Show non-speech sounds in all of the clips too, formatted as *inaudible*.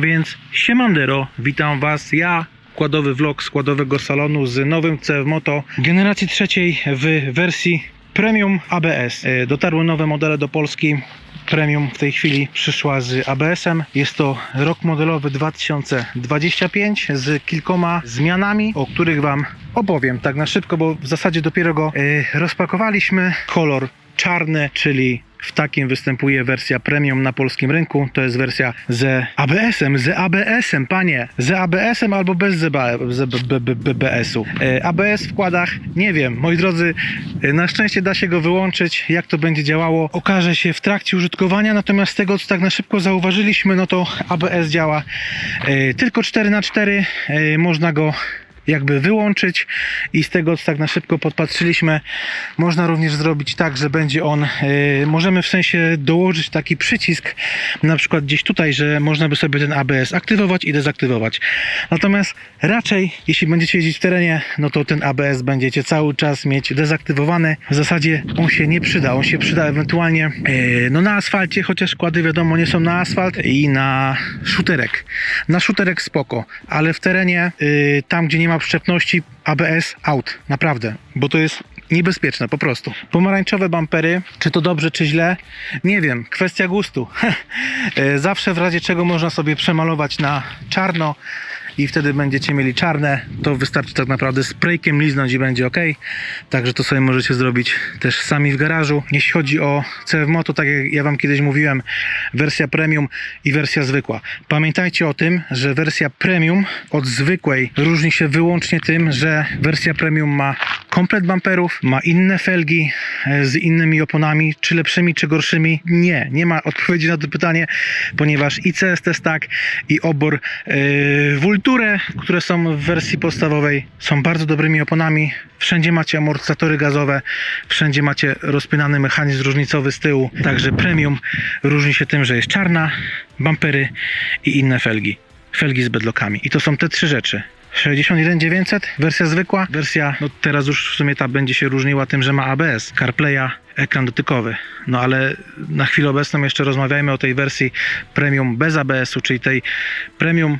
Więc siemandero, witam was, ja składowy vlog składowego salonu z nowym CF Moto generacji trzeciej w wersji Premium ABS. E, Dotarły nowe modele do Polski. Premium w tej chwili przyszła z ABS-em. Jest to rok modelowy 2025 z kilkoma zmianami, o których Wam opowiem tak na szybko, bo w zasadzie dopiero go e, rozpakowaliśmy. Kolor czarny, czyli w takim występuje wersja premium na polskim rynku. To jest wersja z ABS-em, z ABS-em, panie. Z ABS-em albo bez ZBS-u. E, ABS w kładach, nie wiem. Moi drodzy, e, na szczęście da się go wyłączyć. Jak to będzie działało, okaże się w trakcie użytkowania. Natomiast z tego, co tak na szybko zauważyliśmy, no to ABS działa e, tylko 4x4. E, Można go jakby wyłączyć. I z tego co tak na szybko podpatrzyliśmy można również zrobić tak, że będzie on yy, możemy w sensie dołożyć taki przycisk na przykład gdzieś tutaj, że można by sobie ten ABS aktywować i dezaktywować. Natomiast raczej jeśli będziecie jeździć w terenie no to ten ABS będziecie cały czas mieć dezaktywowany. W zasadzie on się nie przyda, on się przyda ewentualnie yy, no na asfalcie, chociaż kłady wiadomo nie są na asfalt i na szuterek. Na szuterek spoko, ale w terenie yy, tam gdzie nie ma przyczepności ABS out, naprawdę, bo to jest niebezpieczne po prostu. Pomarańczowe bampery, czy to dobrze, czy źle? Nie wiem, kwestia gustu. *laughs* E, Zawsze w razie czego można sobie przemalować na czarno i wtedy będziecie mieli czarne. To wystarczy tak naprawdę spraykiem liznąć i będzie ok. Także to sobie możecie zrobić też sami w garażu. Jeśli chodzi o CF Moto, tak jak ja Wam kiedyś mówiłem, wersja premium i wersja zwykła. Pamiętajcie o tym, że wersja premium od zwykłej różni się wyłącznie tym, że wersja premium ma komplet bumperów, ma inne felgi z innymi oponami, czy lepszymi, czy gorszymi. Nie, nie ma odpowiedzi na to pytanie, ponieważ i CST Stack i obor yy, Vulture, które są w wersji podstawowej, są bardzo dobrymi oponami. Wszędzie macie amortyzatory gazowe, wszędzie macie rozpinany mechanizm różnicowy z tyłu. Także premium różni się tym, że jest czarna, bumpery i inne felgi. Felgi z bedlockami. I to są te trzy rzeczy. 61900, wersja zwykła, wersja, no teraz już w sumie ta będzie się różniła tym, że ma ABS, CarPlaya, ekran dotykowy. No ale na chwilę obecną jeszcze rozmawiajmy o tej wersji premium bez ABS-u, czyli tej premium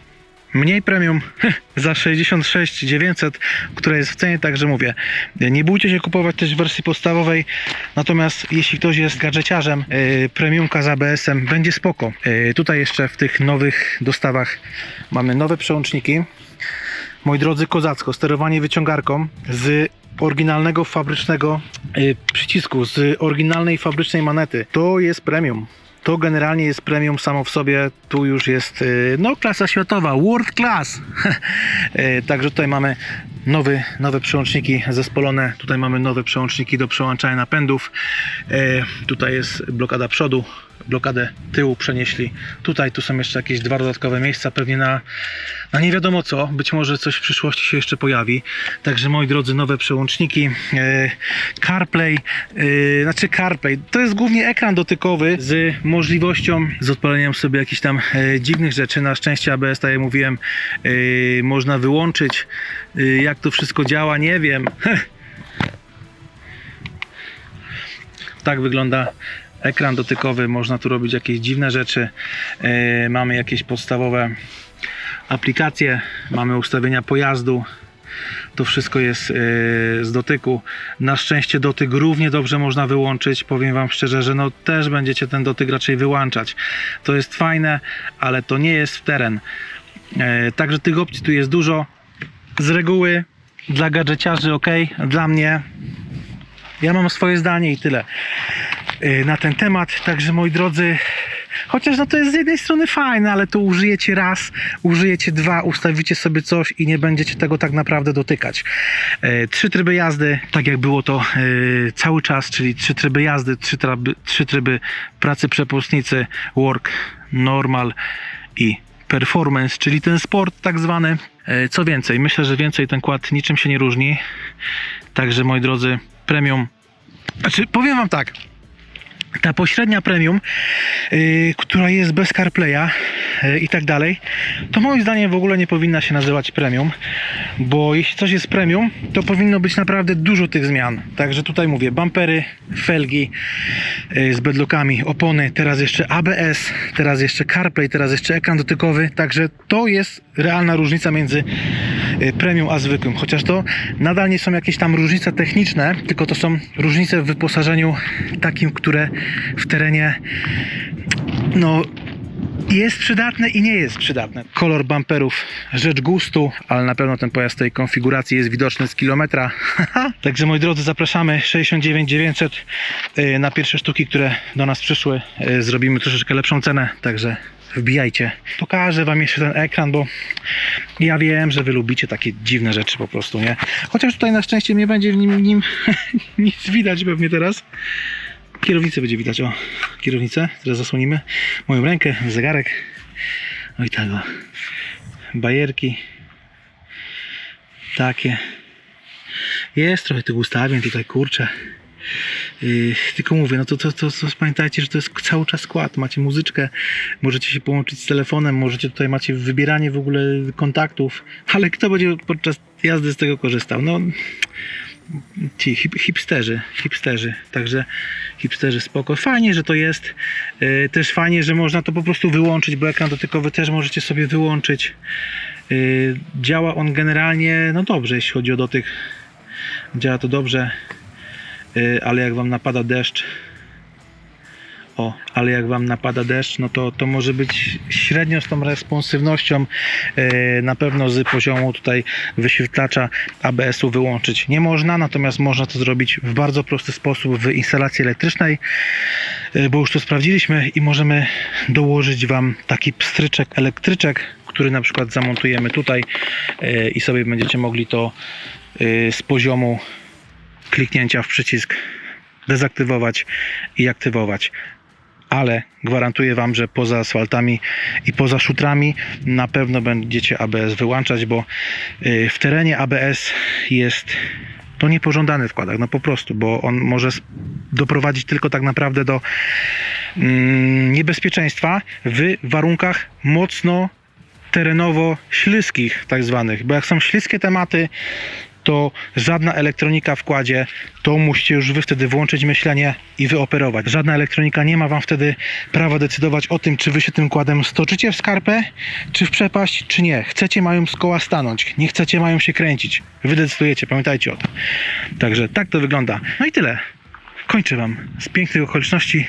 mniej premium *laughs* za 66 900, która jest w cenie, także mówię, nie bójcie się kupować też wersji podstawowej, natomiast jeśli ktoś jest gadżeciarzem, yy, premiumka z ABS-em będzie spoko. Yy, tutaj jeszcze w tych nowych dostawach mamy nowe przełączniki. Moi drodzy, kozacko, sterowanie wyciągarką z oryginalnego fabrycznego yy, przycisku, z oryginalnej fabrycznej manety. To jest premium. To generalnie jest premium samo w sobie. Tu już jest yy, no, klasa światowa, world class. Yy, *laughs* Także tutaj mamy nowy, nowe przełączniki zespolone. Tutaj mamy nowe przełączniki do przełączania napędów. Yy, Tutaj jest blokada przodu, blokadę tyłu przenieśli. Tutaj tu są jeszcze jakieś dwa dodatkowe miejsca, pewnie na, na nie wiadomo co. Być może coś w przyszłości się jeszcze pojawi. Także moi drodzy, nowe przełączniki. E, CarPlay, e, znaczy CarPlay, to jest głównie ekran dotykowy z możliwością, z odpaleniem sobie jakichś tam e, dziwnych rzeczy. Na szczęście ABS, tak jak mówiłem, można wyłączyć. Jak to wszystko działa, nie wiem. *laughs* tak wygląda ekran dotykowy, można tu robić jakieś dziwne rzeczy. Yy, mamy jakieś podstawowe aplikacje, mamy ustawienia pojazdu. To wszystko jest yy, z dotyku. Na szczęście dotyk równie dobrze można wyłączyć. Powiem Wam szczerze, że no też będziecie ten dotyk raczej wyłączać. To jest fajne, ale to nie jest w teren. Yy, także tych opcji tu jest dużo. Z reguły dla gadżeciarzy ok, dla mnie ja mam swoje zdanie i tyle na ten temat. Także moi drodzy, chociaż no to jest z jednej strony fajne, ale to użyjecie raz, użyjecie dwa, ustawicie sobie coś i nie będziecie tego tak naprawdę dotykać. Y, Trzy tryby jazdy, tak jak było to y, cały czas, czyli trzy tryby jazdy, trzy tryby, trzy tryby pracy przepustnicy, work, normal i performance, czyli ten sport tak zwany. Co więcej, myślę, że więcej ten kład niczym się nie różni. Także moi drodzy, premium. Znaczy, powiem wam tak. Ta pośrednia premium, yy, która jest bez CarPlaya yy, i tak dalej, to moim zdaniem w ogóle nie powinna się nazywać premium, bo jeśli coś jest premium, to powinno być naprawdę dużo tych zmian. Także tutaj mówię, bumpery, felgi yy, z bedlockami, opony, teraz jeszcze ABS, teraz jeszcze CarPlay, teraz jeszcze ekran dotykowy, także to jest realna różnica między premium a zwykłym, chociaż to nadal nie są jakieś tam różnice techniczne, tylko to są różnice w wyposażeniu takim, które w terenie no jest przydatne i nie jest przydatne. Kolor bumperów rzecz gustu, ale na pewno ten pojazd tej konfiguracji jest widoczny z kilometra. *laughs* Także moi drodzy, zapraszamy 69 900 y, na pierwsze sztuki, które do nas przyszły. Y, Zrobimy troszeczkę lepszą cenę, także wbijajcie. Pokażę wam jeszcze ten ekran, bo ja wiem, że wy lubicie takie dziwne rzeczy po prostu, nie? Chociaż tutaj na szczęście nie będzie w nim, nim *laughs* nic widać pewnie teraz. Kierownicę będzie widać, o, kierownicę, teraz zasłonimy. Moją rękę, zegarek. No i tak, o. Bajerki. Takie. Jest trochę tych ustawień tutaj, kurczę. Yy, tylko mówię, no to, to, to, to pamiętajcie, że to jest cały czas skład. Macie muzyczkę, możecie się połączyć z telefonem, możecie tutaj macie wybieranie w ogóle kontaktów, ale kto będzie podczas jazdy z tego korzystał? No, ci hip, hipsterzy, hipsterzy, także hipsterzy spoko. Fajnie, że to jest. Yy, też fajnie, że można to po prostu wyłączyć, bo ekran dotykowy też możecie sobie wyłączyć. Yy, działa on generalnie, no dobrze, jeśli chodzi o dotyk. Działa to dobrze, ale jak wam napada deszcz, o, ale jak wam napada deszcz, no to, to może być średnio z tą responsywnością e, na pewno z poziomu tutaj wyświetlacza ABS-u wyłączyć nie można, natomiast można to zrobić w bardzo prosty sposób w instalacji elektrycznej, e, bo już to sprawdziliśmy i możemy dołożyć wam taki pstryczek elektryczek, który na przykład zamontujemy tutaj i sobie będziecie mogli to z poziomu kliknięcia w przycisk dezaktywować i aktywować. Ale gwarantuję Wam, że poza asfaltami i poza szutrami na pewno będziecie ABS wyłączać, bo y, w terenie ABS jest to niepożądany wkładak, no po prostu, bo on może doprowadzić tylko tak naprawdę do mm, niebezpieczeństwa w warunkach mocno terenowo śliskich tak zwanych, bo jak są śliskie tematy, to żadna elektronika w kładzie, to musicie już wy wtedy włączyć myślenie i wyoperować. Żadna elektronika nie ma wam wtedy prawa decydować o tym, czy wy się tym kładem stoczycie w skarpę, czy w przepaść, czy nie. Chcecie mają z koła stanąć, nie chcecie mają się kręcić. Wy decydujecie, pamiętajcie o tym. Także tak to wygląda. No i tyle. Kończę Wam z pięknych okoliczności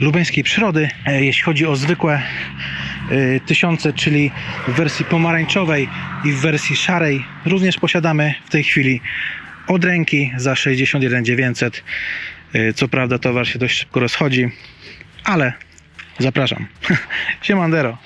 lubeńskiej przyrody. E, Jeśli chodzi o zwykłe e, tysiące, czyli w wersji pomarańczowej i w wersji szarej, również posiadamy w tej chwili od ręki za 61 900. E, Co prawda towar się dość szybko rozchodzi, ale zapraszam. *laughs* Siemandero.